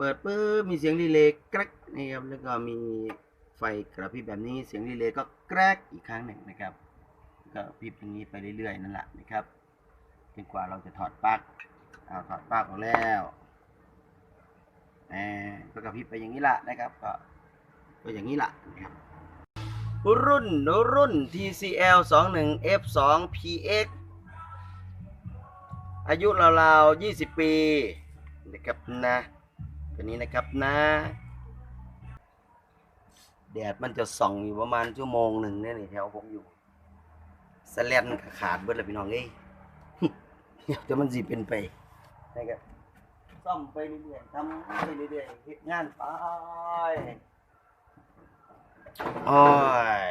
เปิดปุ๊บมีเสียงรีเลย์แกรกนะครับแล้วก็มีไฟกระพริบแบบนี้เสียงรีเลย์ก็แกรกอีกครั้งหนึ่งนะครับก็พริบอย่างนี้ไปเรื่อยๆนั่นแหละนะครับจนกว่าเราจะถอดปลั๊กเอาถอดปลั๊กออกแล้วแหมก็กระพริบไปอย่างนี้ละนะครับ ก็ก็อย่างนี้ละนะครับรุ่นรุ่น TCL 21 F2 PX อายุราวๆ20 ปีนะครับนะ ตัวนี้นะครับนะแดดมันจะส่องอยู่ประมาณชั่วโมงหนึ่งเนี่ยนี่แถวผมอยู่สแลนขาดเบิดเลยพี่น้องเอ้ยเดี๋ยวจะมันสิเป็นไปนะครับซ่อมไปเรื่อยๆทำไปเรื่อยๆเฮ็ดงานไปโอ้ย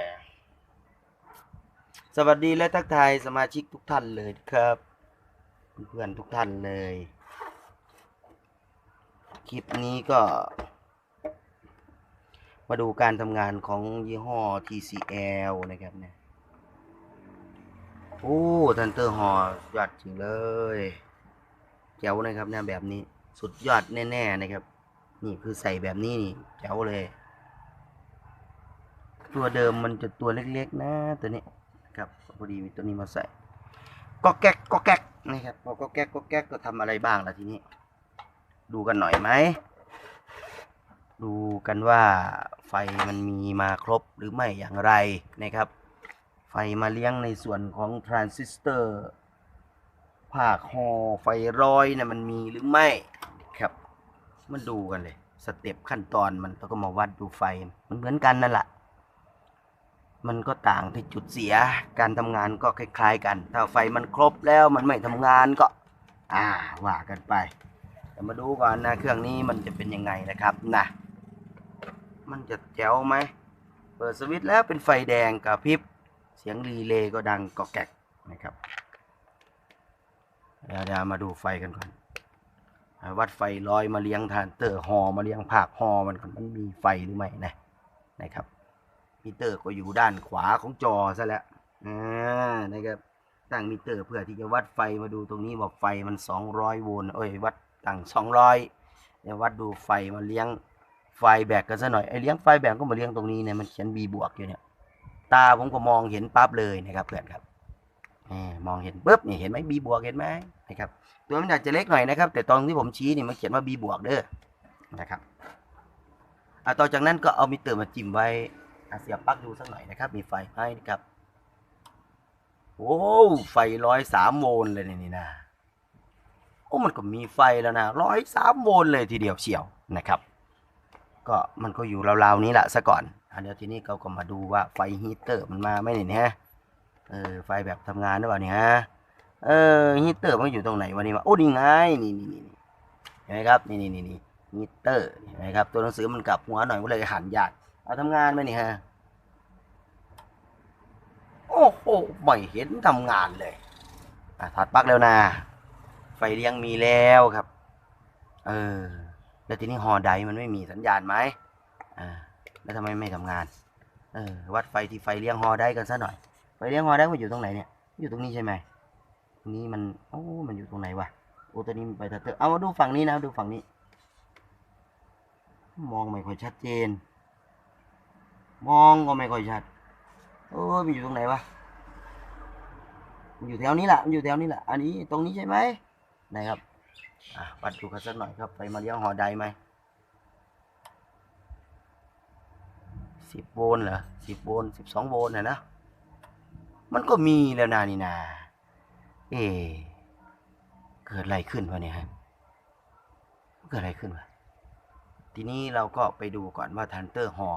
สวัสดีและทักทายสมาชิกทุกท่านเลยครับ เพื่อนๆทุกท่านเลย คลิปนี้ก็ มาดูการทำงานของยี่ห้อ TCL นะครับเนี่ยโอ้ทันเตอร์ฮอยอดจริงเลยแจ๋วนะครับเนี่ยแบบนี้สุดยอดแน่ ๆ นะครับ นี่คือใส่แบบนี้นี่แจ๋วเลย ตัวเดิมมันจะตัวเล็ก ๆ นะตัวนี้ครับพอดีมีตัวนี้มาใส่ก็แก๊กก็แก๊กนะครับพอก็แก๊กก็แก๊กก็ทำอะไรบ้างล่ะทีนี้ ดูกันหน่อยไหม ดูกันว่าไฟมันมีมาครบหรือไม่อย่างไรนะครับ ไฟมาเลี้ยงในส่วนของทรานซิสเตอร์ภาคฮอไฟร้อยนะมันมีหรือไม่ครับ มันดูกันเลย สเต็ปขั้นตอนมันแล้วก็มาวัดดูไฟมันเหมือนกันนั่นแหละมันก็ต่างที่จุดเสีย การทำงานก็คล้าย ๆ กัน ถ้าไฟมันครบแล้วมันไม่ทำงานก็ อ่าว่ากันไป แต่มาดูก่อนนะ เครื่องนี้มันจะเป็นยังไงนะครับนะมันจะแจ๋วไหม เปิดสวิตช์แล้วเป็นไฟแดงกระพริบ เสียงรีเลย์ก็ดังกอกแกกนะครับ เดี๋ยวเดี๋ยวมาดูไฟกันก่อน วัดไฟลอยมาเลี้ยงทานเตอร์ฮอมาเลี้ยงภาคฮอมันก่อนมันมีไฟหรือไม่นะนะครับมิเตอร์ก็อยู่ด้านขวาของจอซะแล้วนะครับตั้งมิเตอร์เพื่อที่จะวัดไฟมาดูตรงนี้ว่าไฟมัน 200 โวลต์เอ้ยวัด ตั้ง200เดี๋ยววัดดูไฟมาเลี้ยงไฟแบกกันซะหน่อยไอเลี้ยงไฟแบกก็มาเลี้ยงตรงนี้เนี่ยมันเขียน B บวกอยู่เนี่ยตาผมก็มองเห็นปั๊บเลยนะครับเพื่อนครับแหมมองเห็นปุ๊บนี่เห็นไหม B บวกเห็นไหมนะครับตัวมันอาจจะเล็กหน่อยนะครับ แต่ตรงที่ผมชี้นี่มันเขียนว่า B บวกเด้อนะครับอะต่อจากนั้นก็เอามิเตอร์มาจิ้มไว้เสียบปลั๊กดูสักหน่อยนะครับ มีไฟให้นะครับโอ้ไฟร้อยสามโวลต์เลยนี่นะ โอ้มันก็มีไฟแล้วนะร้อยสามโวลต์เลยทีเดียวเฉียวนะครับ ก็มันก็อยู่ราวๆนี้แหละซะก่อนอันเดี๋ยวทีนี้เราก็มาดูว่าไฟฮีเตอร์มันมาไหมเนี่ยฮะเออไฟแบบทำงานหรือเปล่าเนี่ยฮะเออฮีเตอร์มันอยู่ตรงไหนวะนี่มาโอ้นี่ไงนี่นี่นี่เห็นไหมครับนี่นี่นี่นี่ฮีเตอร์เห็นไหมครับตัวหนังสือมันกลับหัวหน่อยก็เลยหันยากเอาทำงานไหมเนี่ยฮะโอ้โหไม่เห็นทำงานเลยอะถอดปลั๊กแล้วนะ ไฟเลี้ยงมีแล้วครับ เออ แล้วทีนี้ฮอไดมันไม่มีสัญญาณไหมอ่า แล้วทำไมไม่ทำงาน เออ วัดไฟที่ไฟเลี้ยงฮอได้กันซะหน่อย ไฟเลี้ยงฮอได้มันอยู่ตรงไหนเนี่ย อยู่ตรงนี้ใช่ไหมตรงนี้มัน โอ้ มันอยู่ตรงไหนวะ โอ้ตัวนี้มันไปทัตเตอร์เอามาดูฝั่งนี้นะ ดูฝั่งนี้ มองไม่ค่อยชัดเจน มองก็ไม่ค่อยชัด โอ้ยมันอยู่ตรงไหนวะมันอยู่แถวนี้แหละมันอยู่แถวนี้แหละ อันนี้ตรงนี้ใช่ไหม ไหนครับอะวัดดูกันสักหน่อยครับไฟมาเลี้ยงฮอได้ไหมสิบโวลต์เหรอสิบโวลต์สิบสองโวลต์นะนะมันก็มีแล้วนานี่นาเอเกิดอะไรขึ้นวะเนี่ยฮะเกิดอะไรขึ้นวะทีนี้เราก็ไปดูก่อนว่าทันเตอร์ฮอ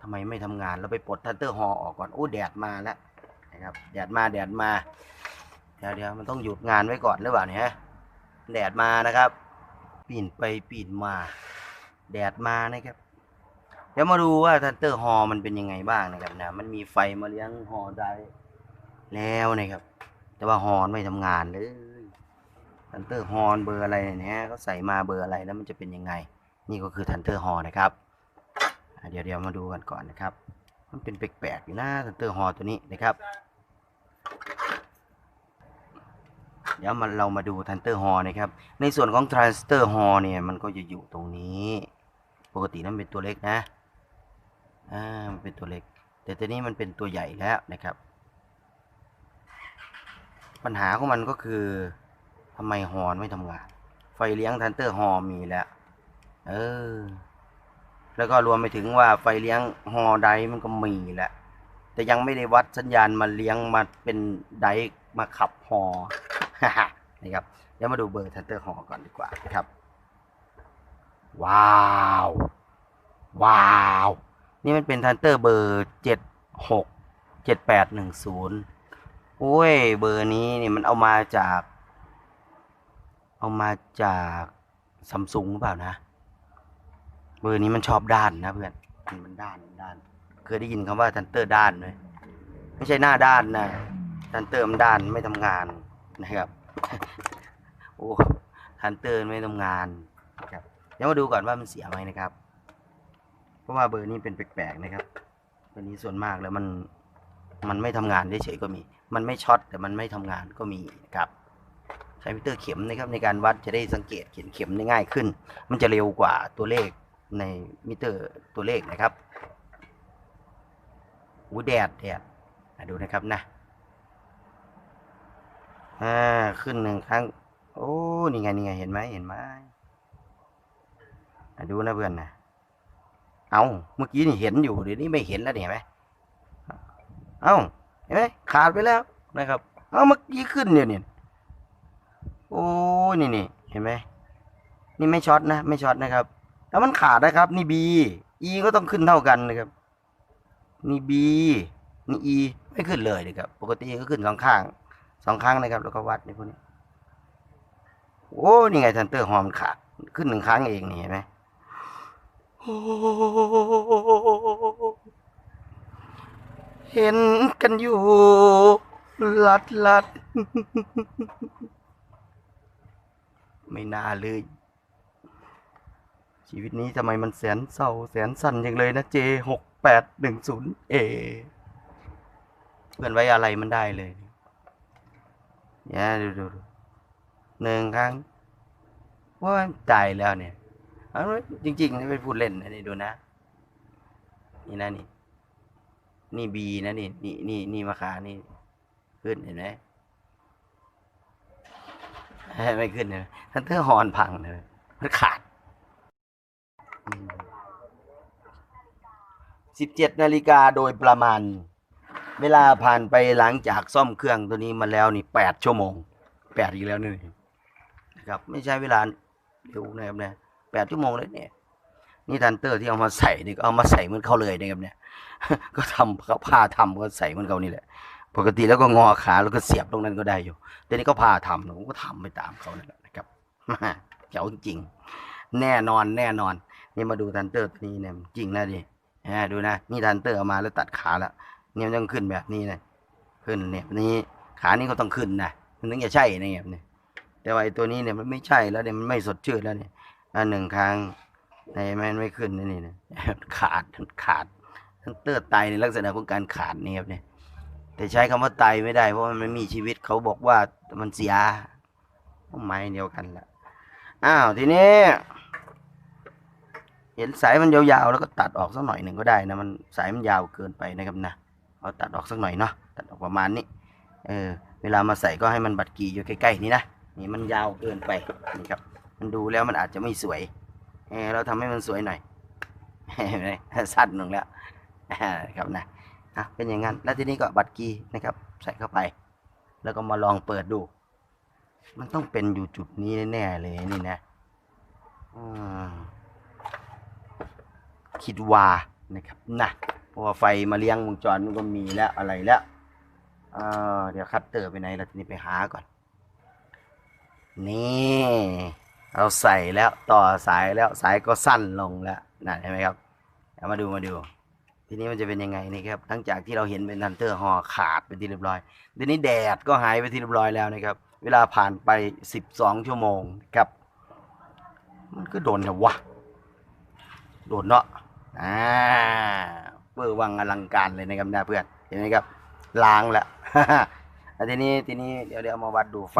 ทำไมไม่ทำงานเราไปปลดทันเตอร์ฮอออกก่อนโอ้แดดมาแล้วนะครับแดดมาแดดมา เดี๋ยวเดี๋ยวมันต้องหยุดงานไว้ก่อนหรือเปล่าเนี่ยแดดมานะครับปีนไปปีนมา แดดมานะครับ เดี๋ยวมาดูว่าทันเตอร์ฮอมันเป็นยังไงบ้างนะครับนะมันมีไฟมาเลี้ยงฮอได้แล้วนะครับ แต่ว่าฮอนไม่ทำงานเลยทันเตอร์ฮอนเบอร์อะไรเนี่ยเขาใส่มาเบอร์อะไรแล้วมันจะเป็นยังไง นี่ก็คือทันเตอร์ฮอนะครับเดี๋ยวเดี๋ยวมาดูกันก่อนนะครับ มันเป็นแปลกๆอยู่นะทันเตอร์ฮอตัวนี้นะครับ เดี๋ยวมันเรามาดูทันเตอร์ฮอนะครับ ในส่วนของทรานสเตอร์ฮอเนี่ยมันก็จะอยู่ตรงนี้ ปกตินั้นเป็นตัวเล็กนะ อ่า มันเป็นตัวเล็ก แต่ตัวนี้มันเป็นตัวใหญ่แล้วนะครับ ปัญหาของมันก็คือทำไมฮอนไม่ทำงาน ไฟเลี้ยงทันเตอร์ฮอมีแล้ว เออ แล้วก็รวมไปถึงว่าไฟเลี้ยงฮอไดมันก็มีแหละแต่ยังไม่ได้วัดสัญญาณมาเลี้ยงมาเป็นไดมาขับฮอ นะครับเดี๋ยวมาดูเบอร์ทันเตอร์ฮอก่อนดีกว่านะครับ ว้าวว้าว นี่มันเป็นทันเตอร์เบอร์เจ็ดหกเจ็ดแปดหนึ่งศูนย์โอ้ยเบอร์นี้นี่มันเอามาจาก เอามาจากซัมซุงหรือเปล่านะ เบอร์นี้มันชอบด้านนะเพื่อนมันด้านมันด้าน เคยได้ยินคำว่าทันเตอร์ด้านไหมไม่ใช่หน้าด้านนะทันเตอร์มันด้านไม่ทำงาน นะครับ โอ้ทันเตอร์ไม่ทำงานนะครับเดี๋ยวมาดูก่อนว่ามันเสียไหมนะครับ เพราะว่าเบอร์นี้เป็นแปลกๆนะครับเบอร์นี้ส่วนมากแล้วมันมันไม่ทำงานเฉยๆก็มี มันไม่ช็อตแต่มันไม่ทำงานก็มีนะครับใช้มิเตอร์เข็มนะครับในการวัดจะได้สังเกตเขียนเข็มได้ง่ายขึ้น มันจะเร็วกว่าตัวเลขในมิเตอร์ตัวเลขนะครับอู้แดดแดดดูนะครับนะ อ่าขึ้นหนึ่งครั้ง โอ้นี่ไงนี่ไงเห็นไหมเห็นไหมดูนะเพื่อนนะเอาเมื่อกี้นี่เห็นอยู่เดี๋ยวนี้ไม่เห็นแล้วเห็นไหมเอาเห็นไหมขาดไปแล้วนะครับ เอาเมื่อกี้ขึ้นเนี่ยเนี่ยโอ้นี่นี่เห็นไหมนี่ไม่ช็อตนะไม่ช็อตนะครับ แล้วมันขาดนะครับ นี่ B E ก็ต้องขึ้นเท่ากันนะครับ นี่ B นี่อ e. ไม่ขึ้นเลยนะครับ ปกติก็ขึ้นสองข้าง สองข้งนะครับ แล้วก็วัดในพวกนี้โอ้นี่ไงทันเตอร์ฮอร์มนขาดขึ้นหนึ่งครั้งเองนี่เห็นไหมเห็นกันอยู่ลัดลัดไม่น่าเลย ชีวิตนี้ทำไมมันแสนเศร้าแสนสั้นอย่างเลยนะ J หกแปดหนึ่งศูนย์เอเพื่อนไว้อะไรมันได้เลย เนี่ยดูดูดูหนึ่งครั้งว่าตายแล้วเนี่ยเอาไว้จริงๆไม่พูดเล่นนะนี่ดูนะ นี่นะนี่ นี่บีนะนี่ นี่นี่นี่มาขานี่ ขึ้นเห็นไหมไม่ขึ้นเลยทันเตอร์ฮอนพังเลยมันขาดสิบเจ็ดนาฬิกาโดยประมาณ เวลาผ่านไปหลังจากซ่อมเครื่องตัวนี้มาแล้วนี่แปดชั่วโมงแปดอีกแล้วนี่นะครับ ไม่ใช่เวลาเร็วนะครับเนี่ยแปดชั่วโมงเลยเนี่ยนี่ทันเตอร์ที่เอามาใส่นี่ก็เอามาใส่เหมือนเขาเลยนะครับเนี่ย ก็ทำเขาผ้าทำก็ใส่เหมือนเขานี่แหละ ปกติแล้วก็งอขาแล้วก็เสียบตรงนั้นก็ได้อยู่ แต่นี่ก็พาทำผมก็ทำไปตามเขานั่นแหละนะครับเจ๋วจริง แน่นอนแน่นอน นี่มาดูทันเตอร์ตัวนี้เนี่ยจริงนะดิอ่าดูนะนี่ทันเตอร์เอามาแล้วตัดขาแล้ว เนี่ยมันต้องขึ้นแบบนี้นะขึ้นเนี่ยนี้ขานี้ก็ต้องขึ้นนะมันถึงจะใช่นะเนี่ยเนี่ยแต่ว่าไอ้ตัวนี้เนี่ยมันไม่ใช่แล้วเนี่ยมันไม่สดชื่นแล้วเนี่ยอันหนึ่งครั้งในมันไม่ขึ้นนะนี่นะขาดขาดทันเตอร์ตายในลักษณะของการขาดนี่ครับเนี่ย แต่ใช้คำว่าตายไม่ได้เพราะมันไม่มีชีวิตเขาบอกว่ามันเสียไม้เดียวกันละอ้าวทีนี้ เห็นสายมันยาวๆแล้วก็ตัดออกสักหน่อยหนึ่งก็ได้นะมันสายมันยาวเกินไปนะครับนะ เอาตัดออกสักหน่อยเนาะตัดออกประมาณนี้เออเวลามาใส่ก็ให้มันบัดกีอยู่ใกล้ๆนี่นะนี่มันยาวเกินไปนี่ครับ มันดูแล้วมันอาจจะไม่สวยเออเราทำให้มันสวยหน่อยเห็นไหมสั้นลงแล้วครับนะอะเป็นอย่างนั้น แล้วทีนี้ก็บัตรกีนะครับ ใส่เข้าไป แล้วก็มาลองเปิดดู มันต้องเป็นอยู่จุดนี้แน่ๆเลยนี่นะคิดว่านะครับนะ ราะว่าไฟมาเลี้ยงวงจรมันก็มีแล้วอะไรแล้วอ่าเดี๋ยวคัตเตอร์ไปไหนแล้วทีนี้ไปหาก่อน นี่เราใส่แล้วต่อสายแล้วสายก็สั้นลงแล้วนั่นเห็นไหมครับเอามาดูมาดู ทีนี้มันจะเป็นยังไงนี่ครับหลังจากที่เราเห็นเป็นทันเตอร์ห่อขาดไปที่เรียบร้อยทีนี้แดดก็หายไปที่เรียบร้อยแล้วนะครับ เวลาผ่านไปสิบสองชั่วโมงครับ มันก็โดนนะวะโดนเนาะอ่า เบอร์วังอลังการเลยนะครับนะเพื่อนเห็นไหมครับล้างแล้วแล้วทีนี้ทีนี้เดี๋ยวเดี๋ยวมาวัดดูไฟ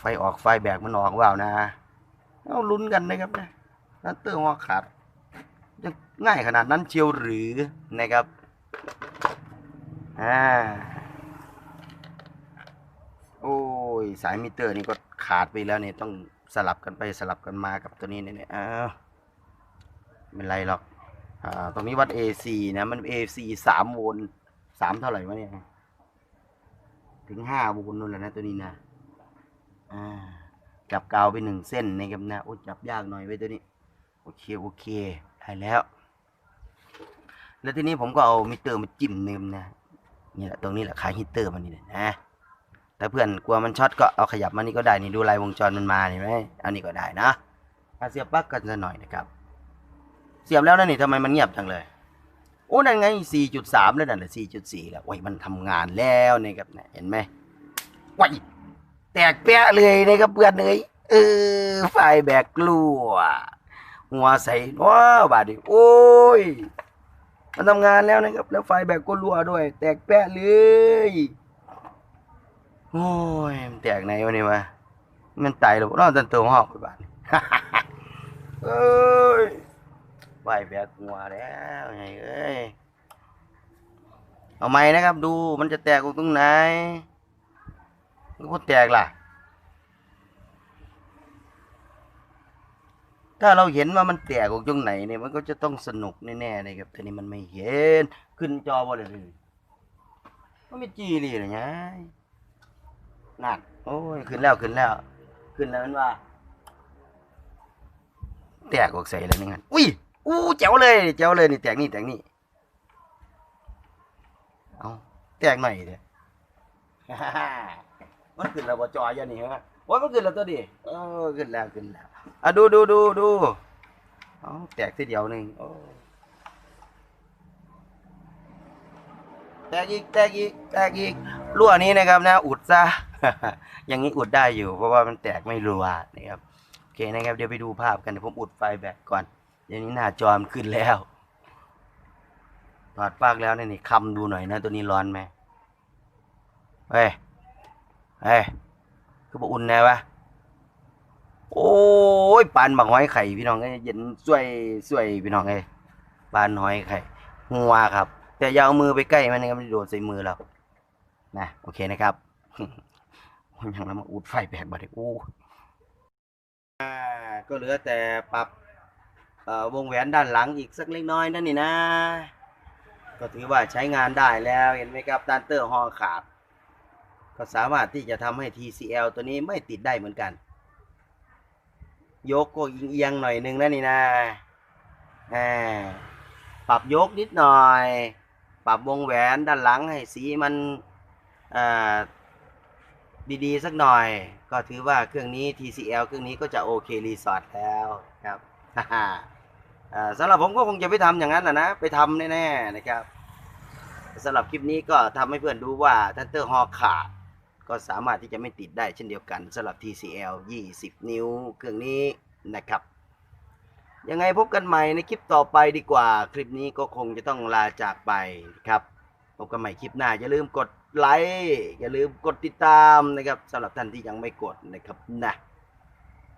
ไฟออกไฟแบกมันออกเปล่านะเอาลุ้นกันนะครับนะนัตเตอร์หัวขาดจะง่ายขนาดนั้นเชียวหรือนะครับอ่าโอ้ยสายมิเตอร์นี่ก็ขาดไปแล้วเนี่ยต้องสลับกันไปสลับกันมากับตัวนี้เนี่ยอ้าวไม่เป็นไรหรอก อ่าตรงนี้วัด AC นะมัน AC สามโวลต์สามเท่าไหร่วะเนี่ยถึงห้าโวลต์นู่นแหละนะตัวนี้นะอ่าจับกาวไปหนึ่งเส้นนะครับนะโอ้จับยากหน่อยไว้ตัวนี้ โอเคโอเคได้แล้ว แล้วทีนี้ผมก็เอามิเตอร์มาจิ้มเนมนะนี่แหละตรงนี้แหละคลายฮิตเตอร์มันนี่แหละนะแต่เพื่อนกลัวมันช็อตก็เอาขยับมานี่ก็ได้นี่ดูลายวงจรมันมาเห็นไหมอันนี้ก็ได้นะอาเสียบปลั๊กกันซะหน่อยนะครับ เสียบแล้วนะนี่ทำไมมันเงียบจังเลย โอ้ นั่นไง 4.3 แล้วนั่นแหละ4.4 แล้วโอ้ยมันทำงานแล้วนะครับเนี่ยเห็นไหมว้ยแตกแปะเลยนะครับเพื่อนเอ้ยเออไฟแบกกลัว หัวใส่ว้าบาดิโอ้ย มันทำงานแล้วนะครับ แล้วไฟแบกก็รั่วด้วย แตกแปะเลยโอ้ยมันแตกไหนวะนี่วะมันตายแล้วนอนตันตัวหอกไปบ้านเอ้ย ไหวแบกหัวแล้วไงเอ้ย เอาไหมนะครับ ดูมันจะแตกตรงไหนมันก็แตกล่ะ ถ้าเราเห็นว่ามันแตกออกตรงไหนเนี่ยมันก็จะต้องสนุกแน่ๆเลยครับ แต่นี่มันไม่เห็น ขึ้นจอบ่เลยเลยมันไม่จีเลยหรอไงนั่นโอ้ย ขึ้นแล้วขึ้นแล้ว ขึ้นแล้วมันว่าแตกออกใส่เลยนี่งั้นอุ้ย อู้แจ๋วเลยแจ๋วเลยนี่แตกนี่แตกนี่เอาแตกหน่อยเดียมันขึ้นแล้วบ่จอยอยู่นี่ฮะโอ้ยมันขึ้นแล้วตัวดิเออขึ้นแล้วขึ้นแล้วอะดูดูดูดูเอาแตกทีเดียวหนึ่งโอ้แตกอีกแตกอีกแตกอีกรั่วนี้นะครับนะอุดซะอย่างนี้อุดได้อยู่ เพราะว่ามันแตกไม่รั่วนะครับโอเคนะครับเดี๋ยวไปดูภาพกันเดี๋ยวผมอุดไฟแบตก่อน เดี๋ยวนี้หน้าจอมขึ้นแล้วถอดปลั๊กแล้วนี่นี่คำดูหน่อยนะ ตัวนี้ร้อนไหมเฮ้ยเฮ้ยคือบอกอุ่นแน่วะโอ้ยปานบักหอยไข่พี่น้องเอ้ยเย็นสวยสวยพี่น้องเอ้ยปานหอยไข่หัวครับ แต่อย่าเอามือไปใกล้มันนะครับมันโดนใส่มือเรานะโอเคนะครับยังแล้วมาอุดไฟแบกบัดนี้โอ้ก็เหลือแต่ปรับ วงแหวนด้านหลังอีกสักเล็กน้อยนั่นนี่นะ ก็ถือว่าใช้งานได้แล้วเห็นไหมครับดันเตอร์ฮอขาดก็สามารถที่จะทำให้ TCL ตัวนี้ไม่ติดได้เหมือนกัน ยกก็เอียงหน่อยนึงนั่นนี่นะอ่าปรับยกนิดหน่อย ปรับวงแหวนด้านหลังให้สีมันอ่าดีๆ สักหน่อย ก็ถือว่าเครื่องนี้ TCL เครื่องนี้ก็จะโอเครีสอร์ทแล้วครับ สำหรับผมก็คงจะไปทำอย่างนั้นนะนะ ไปทำแน่ๆนะครับสำหรับคลิปนี้ก็ทำให้เพื่อนดูว่าทันเตอร์ฮอขาดก็สามารถที่จะไม่ติดได้เช่นเดียวกันสำหรับ TCL 20 นิ้วเครื่องนี้นะครับยังไงพบกันใหม่ในคลิปต่อไปดีกว่า คลิปนี้ก็คงจะต้องลาจากไปครับพบกันใหม่คลิปหน้าอย่าลืมกดไลค์อย่าลืมกดติดตามนะครับสำหรับท่านที่ยังไม่กดนะครับนะ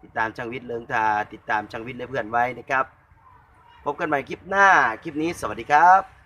ติดตามช่างวิทย์เลิงทาติดตามช่างวิทย์และเพื่อนไว้นะครับ พบกันใหม่คลิปหน้า คลิปนี้สวัสดีครับ